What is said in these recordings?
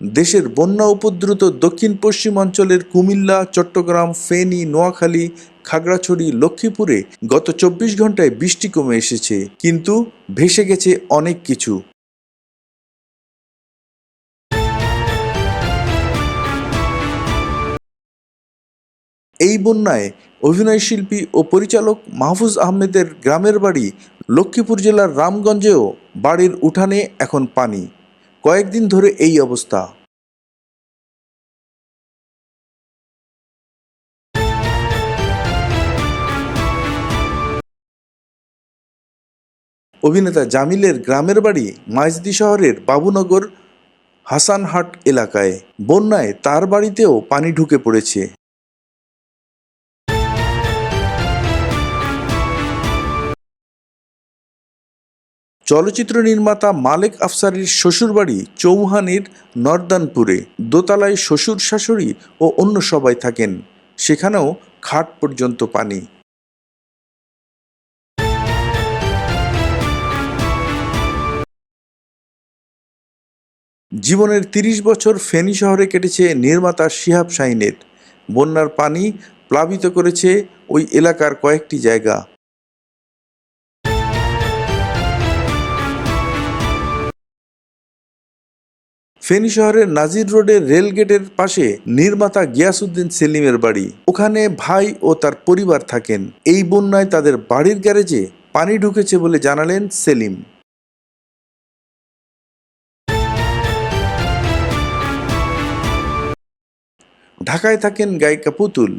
দেশের বন্যা উপদ্রুত দক্ষিণ পশ্চিম অঞ্চলের কুমিল্লা, চট্টগ্রাম, ফেনী, নোয়াখালী, খাগড়াছড়ি, লক্ষ্মীপুরে গত চব্বিশ ঘন্টায় বৃষ্টি কমে এসেছে, কিন্তু ভেসে গেছে অনেক কিছু। এই বন্যায় অভিনয়শিল্পী ও পরিচালক মাহফুজ আহমেদের গ্রামের বাড়ি লক্ষ্মীপুর জেলার রামগঞ্জেও বাড়ির উঠানে এখন পানি। কয়েকদিন ধরে এই অবস্থা। অভিনেতা জামিলের গ্রামের বাড়ি মাইজদি শহরের বাবুনগর হাসানহাট এলাকায়। বন্যায় তার বাড়িতেও পানি ঢুকে পড়েছে। চলচ্চিত্র নির্মাতা মালেক আফসারির শ্বশুরবাড়ি চৌহানির নর্দানপুরে। দোতলায় শ্বশুর শাশুড়ি ও অন্য সবাই থাকেন। সেখানেও খাট পর্যন্ত পানি। জীবনের তিরিশ বছর ফেনী শহরে কেটেছে নির্মাতা শিহাব শাহিনের। বন্যার পানি প্লাবিত করেছে ওই এলাকার কয়েকটি জায়গা। ফেনী শহরের নাজির রোডের রেল গেটের পাশে নির্মাতা গিয়াসউদ্দিন সেলিমের বাড়ি। ওখানে ভাই ও তার পরিবার থাকেন। এই বন্যায় তাদের বাড়ির গ্যারেজে পানি ঢুকেছে বলে জানালেন সেলিম। ঢাকায় থাকেন গায়িকা পুতুল।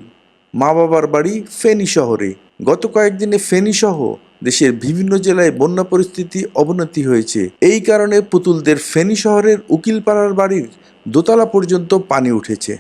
মা বাবার বাড়ি ফেনী শহরে। গত কয়েকদিনে ফেনী সহ দেশের বিভিন্ন জেলায় বন্যা পরিস্থিতি অবনতি হয়েছে। এই কারণে পুতুলদের ফেনী শহরের উকিলপাড়ার বাড়ির দোতলা পর্যন্ত পানি উঠেছে।